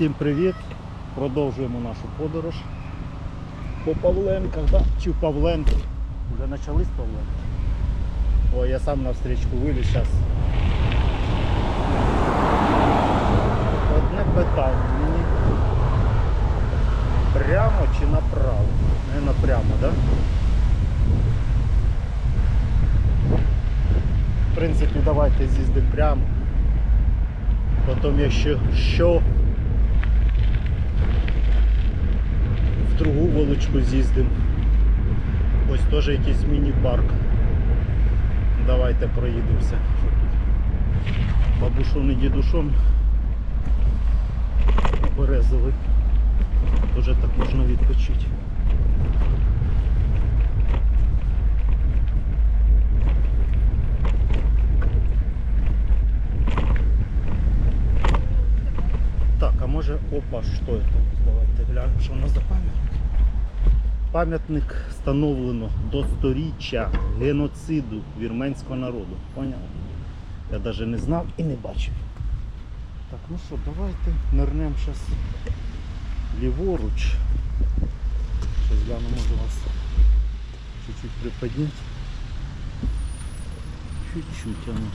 Всім привіт! Продовжуємо нашу подорож по Павленках, да? чи в Павленки. Вже почали з Павленки. О, я сам на встрічку виліз зараз. Одне питання мені прямо чи направо? Не напрямо, так? Да? В принципі, давайте з'їздимо прямо. Потім якщо що другу вуличку з'їздимо. Ось теж якийсь міні-парк. Давайте проїдемося. Бабушон і дідушон. Березовий. Дуже так можна відпочити. Так, а може, опа, що це? Давайте глянемо, що у нас за пам'ятник. Пам'ятник встановлено до сторіччя геноциду вірменського народу. Поняв? Я навіть не знав і не бачив. Так, ну що, давайте нирнемо зараз ліворуч. Щось гляну, можу вас чуть-чуть приподняти. Чуть-чуть, а ну.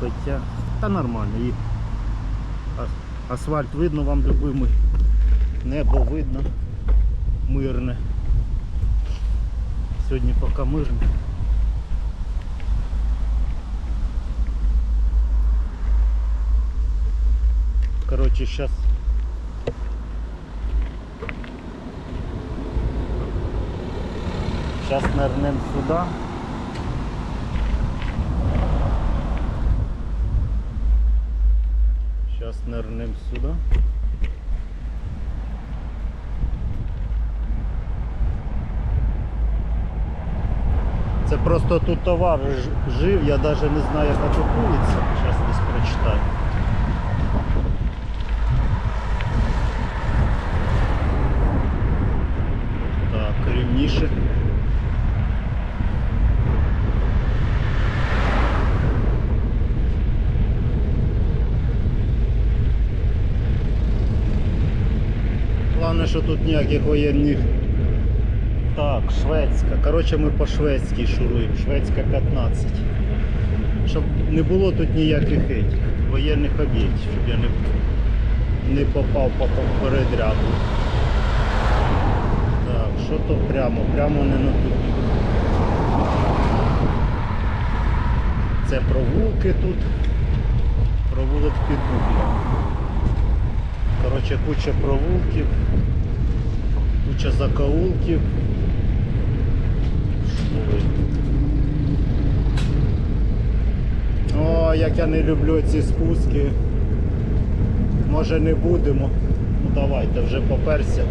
Хоча, та нормально, асфальт видно вам любимий, небо видно, мирне. Сьогодні поки мирне. Короче, сейчас Сейчас нырнем сюда. Сейчас нырнем сюда. Це просто тут товар жив, я навіть не знаю, яка тут вулиця. Зараз десь прочитаю. Так, рівніше. Що тут ніяких воєнних. Так, шведська. Коротше, ми по шведській шуруємо. Шведська 15. Щоб не було тут ніяких воєнних об'єктів, щоб я не, не попав потім передряду. Так, що то прямо? Прямо не на тут. Це провулки тут. Провулок під. Коротше, куча провулків, куча закоулків. О, як я не люблю ці спуски. Може не будемо. Ну давайте, вже поперся.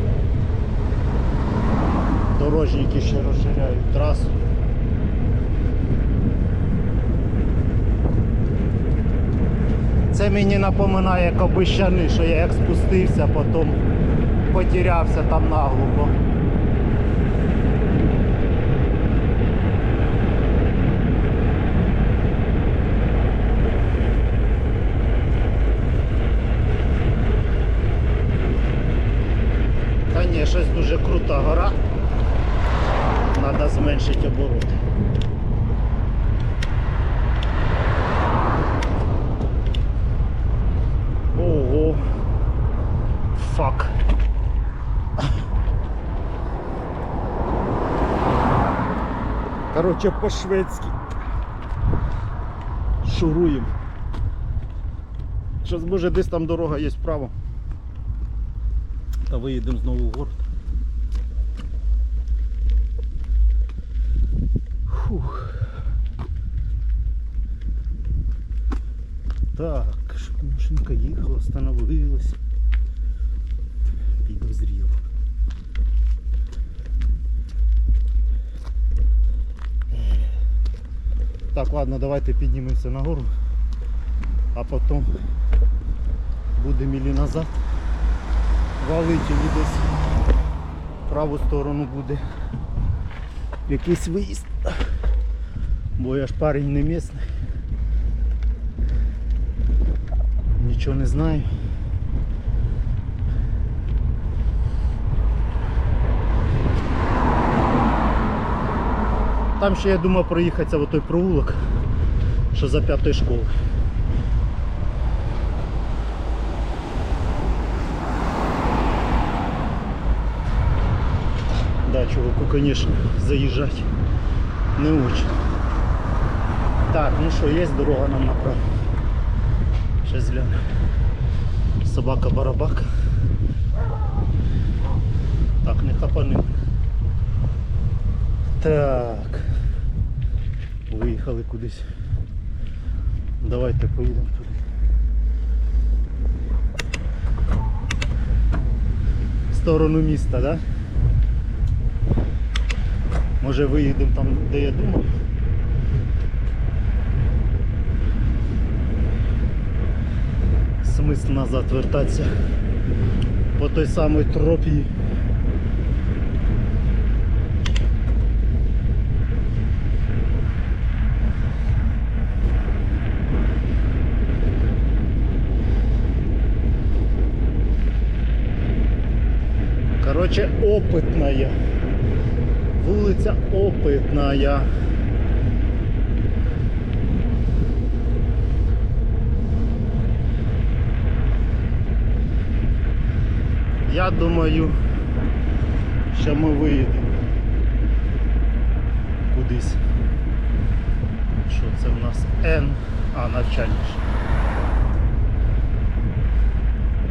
Дорожники ще розширяють трасу. Це мені напоминає Кобищани, що я як спустився, потім потерявся там наглухо. Та ні, щось дуже крута гора. Треба зменшити обороти. Короче, по-шведськи. Шуруємо. Зараз може десь там дорога є вправо. Та виїдемо знову в город. Фух. Так, щоб машинка їхала, остановилась. Так, ладно, давайте піднімемося нагору, а потім будемо мілі назад. Валить і десь в праву сторону буде якийсь виїзд. Бо я ж парень не місний. Нічого не знаю. Там ще я думав проїхатися в той провулок, що за п'ятої школи. Да, чуваку, конечно, заезжать не очень. Так, ну що, є дорога нам направо. Сейчас гляну. Собака барабака. Так, не хапаним. Так. Виїхали кудись. Давайте поїдемо туди. В сторону міста, да? Може виїдемо там, де я думав. Смисл назад вертатися по той самій тропі. Короче, опытная. Вулиця Опитная. Я думаю, що ми виїдемо кудись. Що це в нас Н, а навчальніше.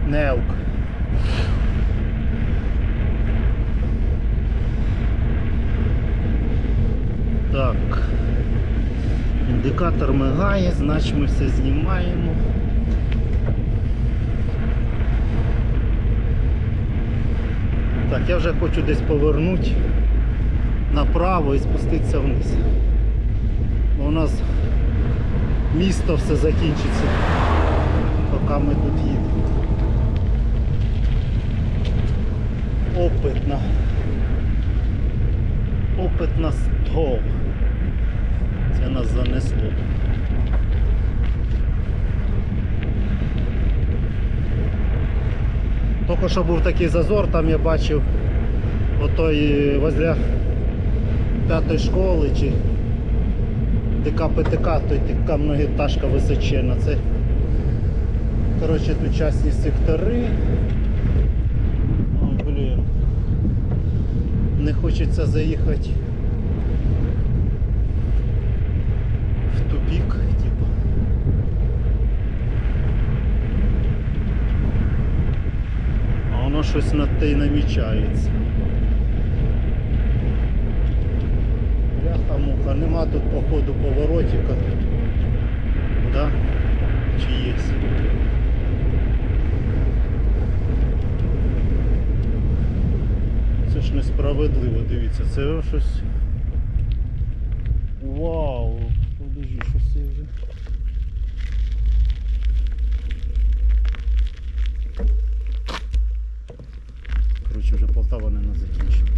Неук. Так. Індикатор мигає, значить ми все знімаємо. Так, я вже хочу десь повернути направо і спуститися вниз. Бо у нас місто все закінчиться, поки ми тут їдемо. Опитна. Опитна стов. Це нас занесло. Тільки що був такий зазор, там я бачив отой возле п'ятої школи чи ДК ПТК, той така многотажка височена. Це коротше тут частні сектори. О, блін. Не хочеться заїхати в тупик, типа. А воно щось на те й намічається. Бляха муха, нема тут походу поворотика. Да? Чи є? Це ж несправедливо, дивіться, це щось. Вау! Подожди, що це вже. Коротше, вже Полтава не на закінчення.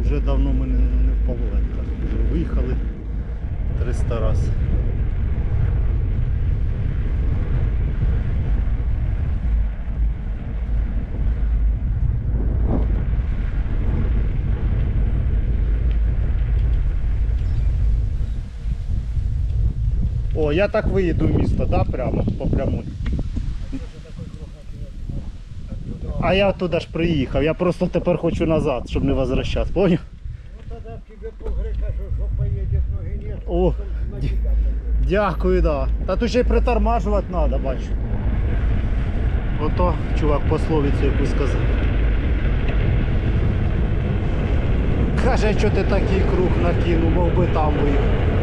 Уже давно ми не, не в Павленках. Вже виїхали 300 разів. Я так виїду в місто, да, прямо по прямой. А я туди ж приїхав, я просто тепер хочу назад, щоб не возвращатися, поняв? Ну тогда тебе погрека, что, что поедет, ноги нет. О. Дякую, да. Та тут ще й притормажувати треба, бачу. Ото, чувак, пословицю яку сказав. Каже, що ти такий круг накинув, мов би там виїхав.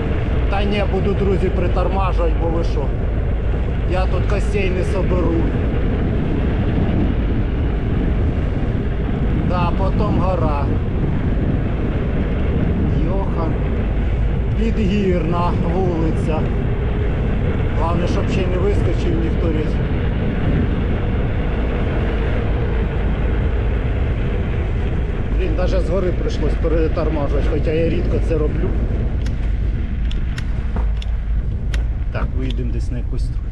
Та ні, буду друзі притормажувати, бо ви що. Я тут костей не соберу. Да, потім гора. Йохан. Підгірна вулиця. Головне, щоб ще не вискочив ніхто різ. Блін, навіть з гори прийшлось перетормажувати, хоча я рідко це роблю. Так, виїдемо десь на якусь строю.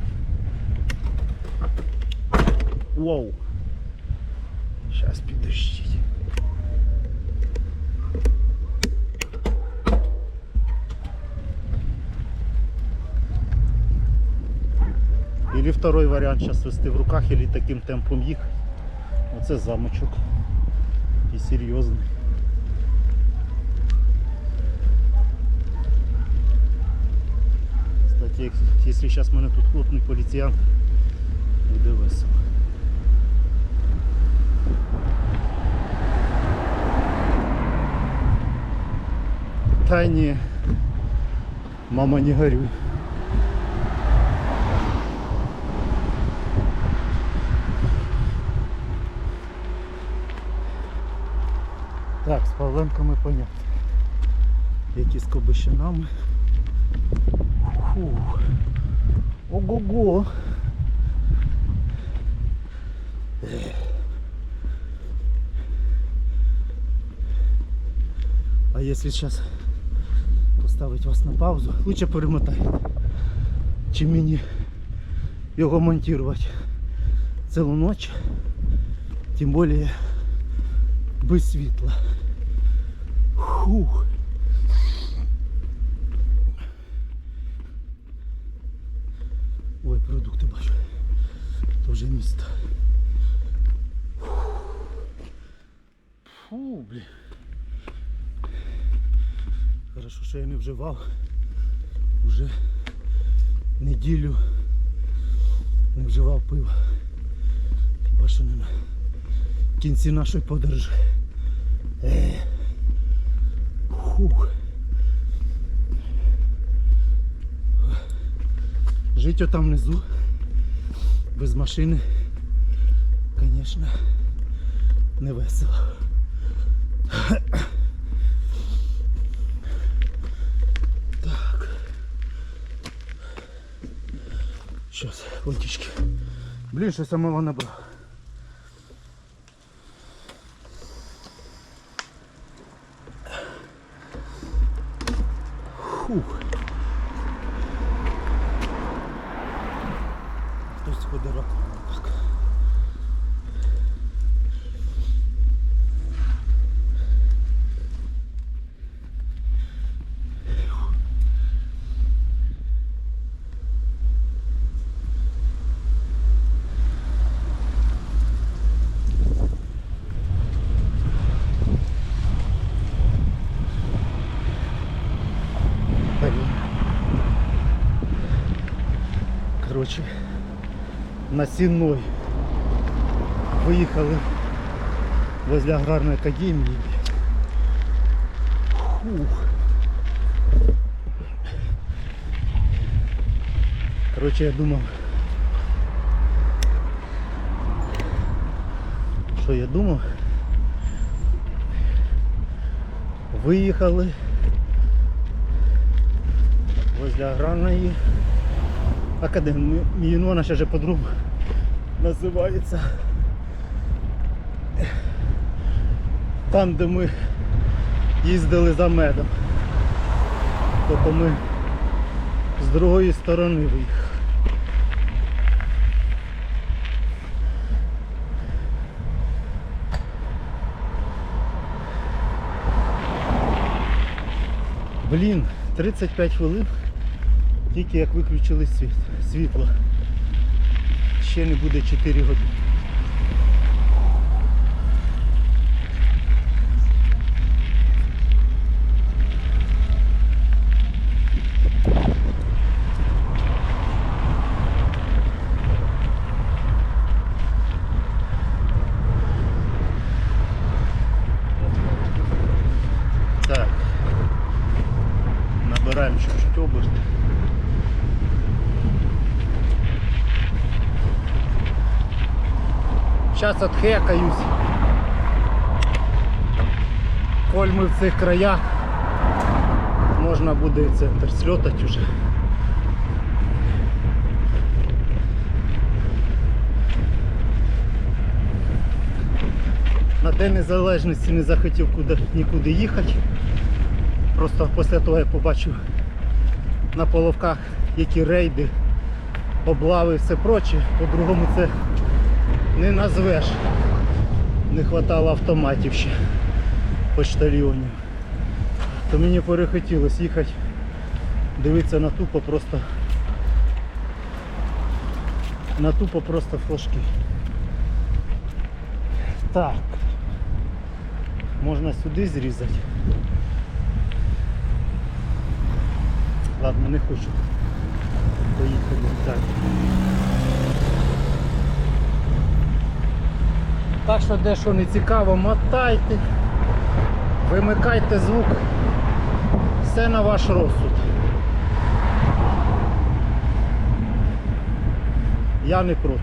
Воу. Зараз підождіть. Или второй варіант зараз вести в руках, или таким темпом їхати. Оце замочок. І серйозний. Як- якщо зараз мене тут хлопнуть поліціян, буде весело. Та ні. Мама не горюй. Так, з Павленками понятно. Які з Кобищанами. Фух. Ого-го. А если сейчас поставить вас на паузу, лучше перемотай, чим мені його монтувати цілу ніч, тим більше без світла. Фух. Вже місто. Фу, блін. Хорошо, що я не вживав. Уже неділю не вживав пиво. Хіба що не на кінці нашої подорожі. Е. Фух. Жити там внизу без машини, звісно, не весело. Так. Сейчас, водички. Що самого набрав. Хтось ходить раком. Так. Блін. Короче, Сенной выехали возле аграрной академии. Фух. Короче, я думал, что я думал, выехали возле аграрної академії. Ну, вона ще же по-другому називається. Там, де ми їздили за медом. Тобто ми з другої сторони виїхали. Блін, 35 хвилин тільки як виключили світ, світло. Ще не буде 4 години. Так. Набираємо чуть-чуть оберт. Зараз отхекаюсь. Коль ми в цих краях можна буде і центр сльотати вже. На День Незалежності не захотів куди, нікуди їхати. Просто після того я побачив на половках, які рейди, облави і все проче. По-другому це не назвеш. Не вистачало автоматів ще почтальйонів. То мені перехотілося їхати, дивитися на тупо просто на тупо просто флажки. Так. Можна сюди зрізати. Ладно, не хочу. Поїхали далі. Так що дещо не цікаво, мотайте, вимикайте звук. Все на ваш розсуд. Я не проти.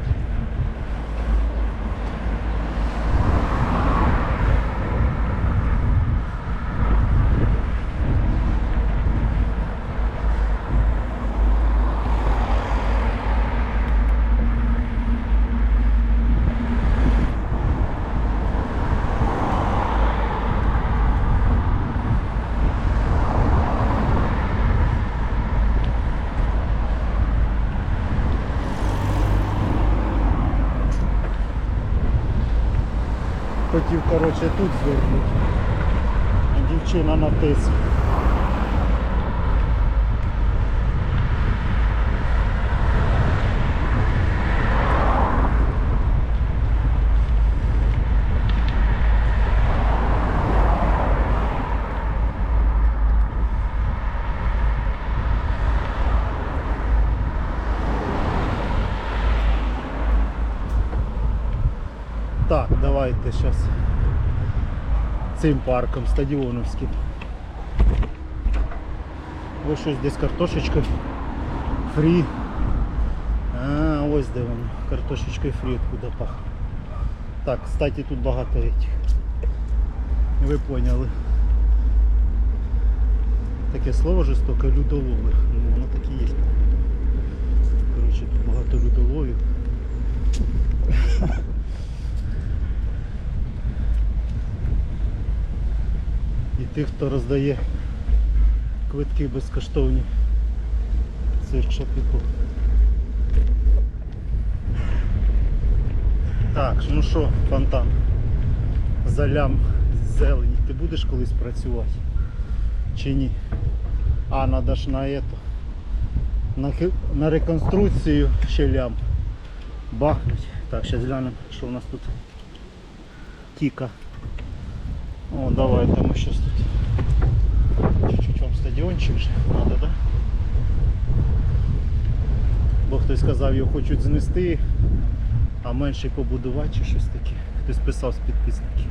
Хотів, коротше, тут звернути. Дівчина натисла. Так, зараз цим парком стадіоновським. Ось щось десь картошечка фрі. А, ось де воно. Картошечкою фрі откуда пах. Так, кстати, тут багато этих. Ви поняли. Таке слово жорстоке людолови. Ну воно так і є. Коротше, тут багато людоловів. Тих, хто роздає квитки безкоштовні. Цирк Шапіко. Так, ну що, фонтан? Залям зелені. Ти будеш колись працювати? Чи ні? А, надо ж на это. На, на реконструкцію ще лям. Бахнуть. Так, зараз глянемо, що у нас тут. Кіка. О, тут чуть-чуть вам стадіончик же надо, да? Бо хтось сказав, його хочуть знести, а менше побудувати чи щось таке. Хтось писав з підписників.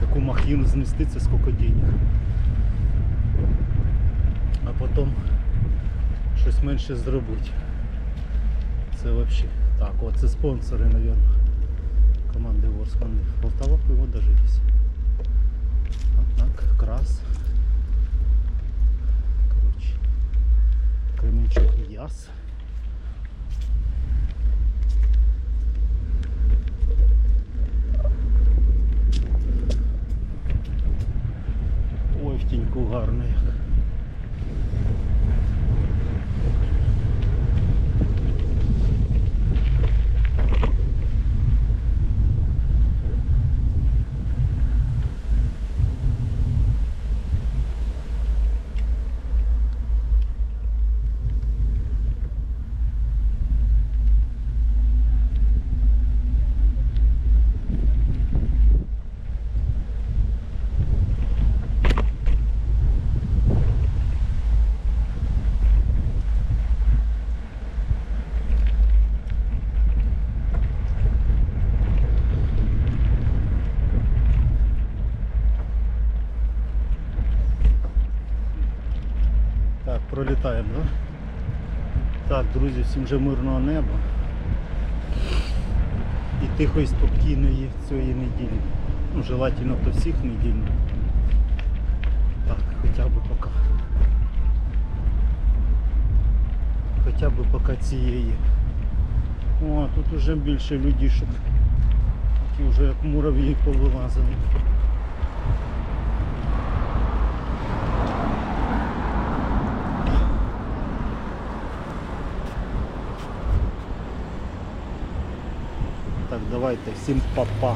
Таку махіну знести це скільки денег. А потім щось менше зробити. Це взагалі. Так, от це спонсори, мабуть команды Ворсман. Полтава пиво есть. Вот так, крас. Кременчук Яс. Ой, в тіньку гарно як. Так, пролітаємо, да? Так, друзі, всім вже мирного неба. І тихої спокійної цієї неділі. Ну, желательно до всіх неділь. Так, хоча б поки. Хоча б поки цієї. О, тут уже більше людішок. такі вже як мурав'ї повилазили. Давайте, всім па-па.